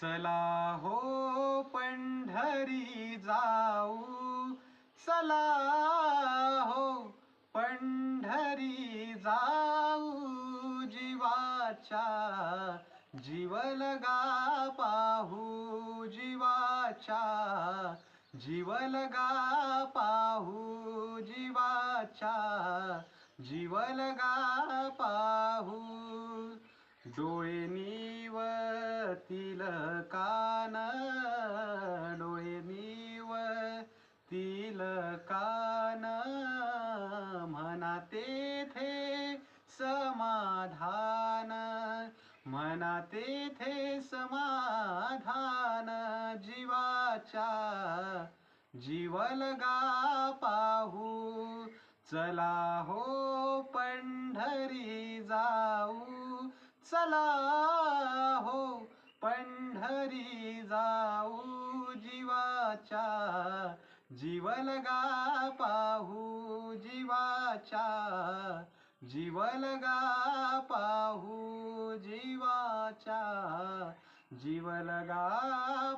चला हो पंढरी जाऊ. चला हो पंढरी जाऊ. जीवाच्या जीवलगा पाहू. जीवाच्या जीवलगा पाहू. जीवाच्या जीवलगा पाहू. डोळे कान डोळे निवतील कान म्हणा तेथे समाधान म्हणा तेथे समाधान जीवाच्या जीवलगा पाहू चला हो पंढरी जाऊ चला जीवाच्या जीवलगा पाहू जीवाच्या जीवलगा पाहू जीवाच्या जीवलगा पाहू